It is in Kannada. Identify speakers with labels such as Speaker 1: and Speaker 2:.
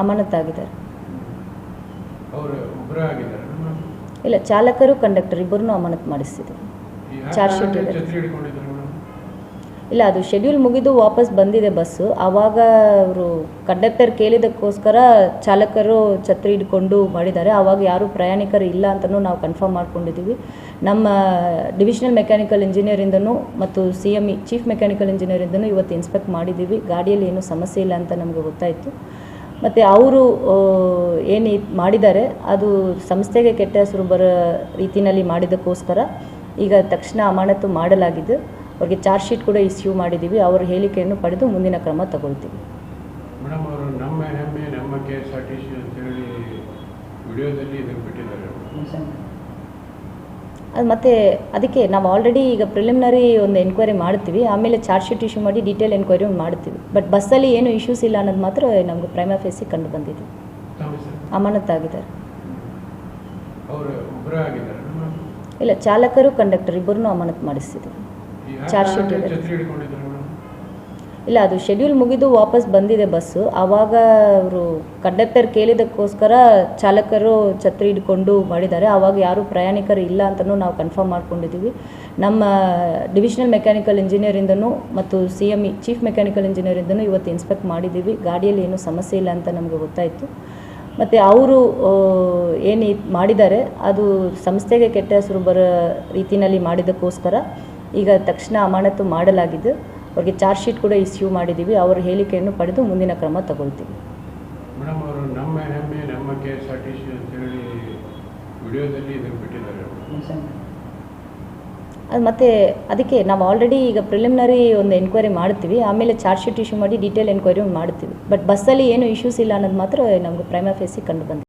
Speaker 1: ಅಮಾನತಾಗಿದ್ದಾರೆ. ಇಲ್ಲ ಚಾಲಕರು ಕಂಡಕ್ಟರ್ ಇಬ್ಬರನ್ನೂ ಅಮಾನತ್ ಮಾಡಿಸ್ತಿದ್ರು ಚಾರ್ಜ್ ಶೀಟ್ ಇದೆ. ಇಲ್ಲ ಅದು ಶೆಡ್ಯೂಲ್ ಮುಗಿದು ವಾಪಸ್ ಬಂದಿದೆ ಬಸ್ಸು ಆವಾಗ ಅವರು ಕಂಡಕ್ಟರ್ ಕೇಳಿದಕ್ಕೋಸ್ಕರ ಚಾಲಕರು ಛತ್ರಿ ಹಿಡ್ಕೊಂಡು ಮಾಡಿದ್ದಾರೆ. ಆವಾಗ ಯಾರು ಪ್ರಯಾಣಿಕರು ಇಲ್ಲ ಅಂತಲೂ ನಾವು ಕನ್ಫರ್ಮ್ ಮಾಡ್ಕೊಂಡಿದ್ದೀವಿ. ನಮ್ಮ ಡಿವಿಷನಲ್ ಮೆಕ್ಯಾನಿಕಲ್ ಇಂಜಿನಿಯರಿಂದನೂ ಮತ್ತು C M E chief mechanical ಇಂಜಿನಿಯರಿಂದನೂ ಇವತ್ತು ಇನ್ಸ್ಪೆಕ್ಟ್ ಮಾಡಿದ್ದೀವಿ. ಗಾಡಿಯಲ್ಲಿ ಏನೂ ಸಮಸ್ಯೆ ಇಲ್ಲ ಅಂತ ನಮಗೆ ಗೊತ್ತಾಯಿತು. ಮತ್ತು ಅವರು ಏನು ಇದ್ ಮಾಡಿದ್ದಾರೆ ಅದು ಸಂಸ್ಥೆಗೆ ಕೆಟ್ಟ ಹೆಸರು ಬರೋ ರೀತಿಯಲ್ಲಿ ಮಾಡಿದ್ದಕ್ಕೋಸ್ಕರ ಈಗ ತಕ್ಷಣ ಅಮಾನತು ಮಾಡಲಾಗಿದ್ದು ಅವ್ರಿಗೆ ಚಾರ್ಜ್ ಶೀಟ್ ಕೂಡ ಇಸ್ಯೂ ಮಾಡಿದ್ದೀವಿ. ಅವರ ಹೇಳಿಕೆಯನ್ನು ಪಡೆದು ಮುಂದಿನ ಕ್ರಮ ತಗೊಳ್ತೀವಿ.
Speaker 2: ಮೇಡಮ್ ಅವರು ನಮ್ಮ ಹೆಮ್ಮೆ ನಮ್ಮ K S R T C ಅಂತೇಳಿ ವಿಡಿಯೋದಲ್ಲಿ ಇದನ್ನು ಬಿಟ್ಟಿದ್ದಾರೆ.
Speaker 1: ಅದು ಮತ್ತು ಅದಕ್ಕೆ ನಾವು ಆಲ್ರೆಡಿ ಈಗ ಪ್ರಿಲಿಮಿನರಿ ಒಂದು ಎನ್ಕ್ವೈರಿ ಮಾಡ್ತೀವಿ. ಆಮೇಲೆ ಚಾರ್ಜ್ ಶೀಟ್ ಇಶ್ಯೂ ಮಾಡಿ ಡೀಟೇಲ್ ಎನ್ಕ್ವೈರಿ ಮಾಡ್ತೀವಿ. ಬಟ್ ಬಸ್ಸಲ್ಲಿ ಏನು ಇಶ್ಯೂಸ್ ಇಲ್ಲ ಅನ್ನೋದು ಮಾತ್ರ ನಮಗೆ ಪ್ರೈಮ ಫೇಸಿಗೆ ಕಂಡು ಬಂದಿದೆ.
Speaker 2: ಅಮಾನತ್ತಾಗಿದ್ದಾರೆ
Speaker 1: ಅಮಾನತಾಗಿದ್ದಾರೆ ಇಲ್ಲ ಚಾಲಕರು ಕಂಡಕ್ಟರ್ ಇಬ್ಬರನ್ನೂ ಅಮಾನತ್ ಮಾಡಿಸ್ತಿದ್ರು. ಚಾರ್ಜ್ ಶೀಟ್ ಇದೆ. ಇಲ್ಲ, ಅದು ಶೆಡ್ಯೂಲ್ ಮುಗಿದು ವಾಪಸ್ ಬಂದಿದೆ ಬಸ್ಸು ಆವಾಗ ಅವರು ಕಂಡಕ್ಟರ್ ಕೇಳಿದಕ್ಕೋಸ್ಕರ ಚಾಲಕರು ಛತ್ರಿ ಹಿಡ್ಕೊಂಡು ಮಾಡಿದ್ದಾರೆ. ಆವಾಗ ಯಾರೂ ಪ್ರಯಾಣಿಕರು ಇಲ್ಲ ಅಂತಲೂ ನಾವು ಕನ್ಫರ್ಮ್ ಮಾಡ್ಕೊಂಡಿದ್ದೀವಿ ನಮ್ಮ ಡಿವಿಷನಲ್ ಮೆಕ್ಯಾನಿಕಲ್ ಇಂಜಿನಿಯರಿಂದನೂ ಮತ್ತು C M E chief mechanical ಇಂಜಿನಿಯರಿಂದನೂ ಇವತ್ತು ಇನ್ಸ್ಪೆಕ್ಟ್ ಮಾಡಿದ್ದೀವಿ ಗಾಡಿಯಲ್ಲಿ ಏನೂ ಸಮಸ್ಯೆ ಇಲ್ಲ ಅಂತ ನಮಗೆ ಗೊತ್ತಾಯಿತು. ಮತ್ತು ಅವರು ಏನು ಮಾಡಿದ್ದಾರೆ, ಅದು ಸಂಸ್ಥೆಗೆ ಕೆಟ್ಟ ಹೆಸರು ಬರೋ ರೀತಿಯಲ್ಲಿ ಮಾಡಿದ್ದಕ್ಕೋಸ್ಕರ ಈಗ ತಕ್ಷಣ ಅಮಾನತು ಮಾಡಲಾಗಿದ್ದು ಅವ್ರಿಗೆ ಚಾರ್ಜ್ ಶೀಟ್ ಕೂಡ ಇಸ್ಯೂ ಮಾಡಿದ್ದೀವಿ ಅವರ ಹೇಳಿಕೆಯನ್ನು ಪಡೆದು ಮುಂದಿನ ಕ್ರಮ ತಗೊಳ್ತೀವಿ. ಅದು ಮತ್ತೆ ಅದಕ್ಕೆ ನಾವು ಆಲ್ರೆಡಿ ಈಗ ಪ್ರಿಲಿಮಿನರಿ ಒಂದು ಎನ್ಕ್ವೈರಿ ಮಾಡ್ತೀವಿ. ಆಮೇಲೆ ಚಾರ್ಜ್ ಶೀಟ್ ಇಶ್ಯೂ ಮಾಡಿ ಡೀಟೇಲ್ ಎನ್ಕ್ವೈರಿ ಮಾಡ್ತೀವಿ. ಬಟ್ ಬಸ್ಸಲ್ಲಿ ಏನು ಇಶ್ಯೂಸ್ ಇಲ್ಲ ಅನ್ನೋದು ಮಾತ್ರ ನಮಗೆ ಪ್ರೈಮ ಫೇಸಿಗೆ ಕಂಡು ಬಂದಿದೆ.